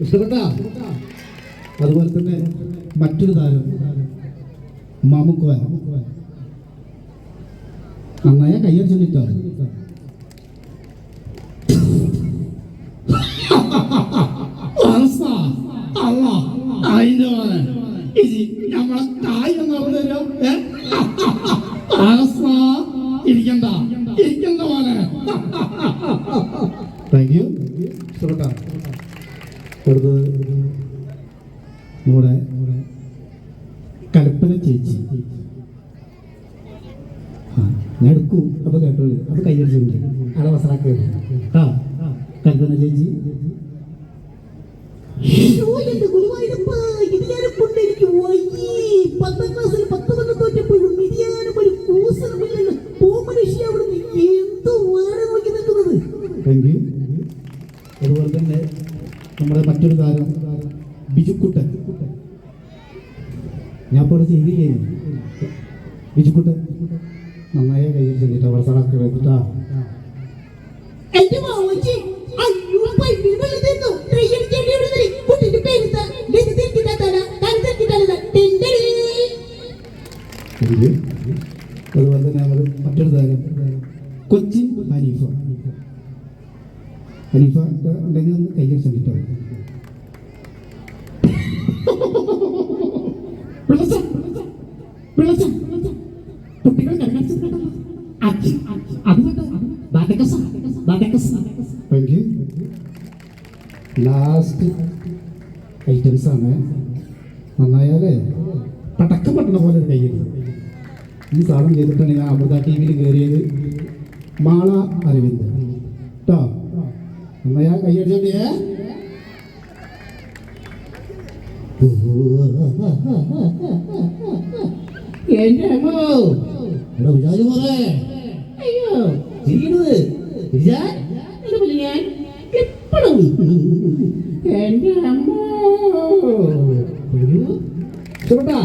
ഇഷ്ടപ്പെട്ട അതുപോലെ തന്നെ മറ്റൊരു താരം മാമുക്കോൻ നന്നായ ഇനി നമ്മളെ തായ് എന്ന് പറഞ്ഞല്ലോ ഇരിക്കണ്ട ഇരിക്കണ്ട മോനെ. താങ്ക് യു ഇഷ്ടപ്പെട്ട അടുത്തത് നമ്മുടെ കൽപ്പന ചേച്ചി. ഞാൻ എടുക്കൂ. അപ്പൊ കേട്ടോളി. അപ്പൊ കൈയടിച്ചിട്ടുണ്ട് അവിടെ വസറാക്കി ആ കൽപ്പന ചേച്ചി. താങ്ക് യു നമ്മുടെ മറ്റൊരു താരം ബിജുക്കുട്ടൻ. ഞാൻ ഇപ്പോൾ ചെയ്തില്ലേ ബിജുക്കുട്ടൻ നന്നായ കയ്യിൽ വെച്ചിട്ടാ. ടെൻഡറി താങ്ക് യു അതുപോലെ തന്നെ നമ്മൾ മറ്റൊരു താരം കൊച്ചിൻ ഹനീഫ. അത് ഉണ്ടെങ്കിൽ ഒന്ന് ബാറ്റക്കസ താങ്ക് യു ലാസ്റ്റ് ഐറ്റംസ് ആണ്. നന്നായാലേ പടക്കം പട്ടണ പോലെ ഒരു കയ്യടി ഈ സാധനം ചെയ്തിട്ടാണ് ഞാൻ അമൃത ടി വിയിൽ കയറിയത് മാള അരവിന്ദ്. കേട്ടോ നന്നായാ കയ്യടിച്ചോണ്ടേ എന്റെ അമ്മോ. എടാ വിചാരി പോലെ അയ്യോ ചിരിക്കണത് വിചാർ ഞാൻ എപ്പോഴും എന്റെ അമ്മോ. ഇഷ്ടപ്പെട്ടാ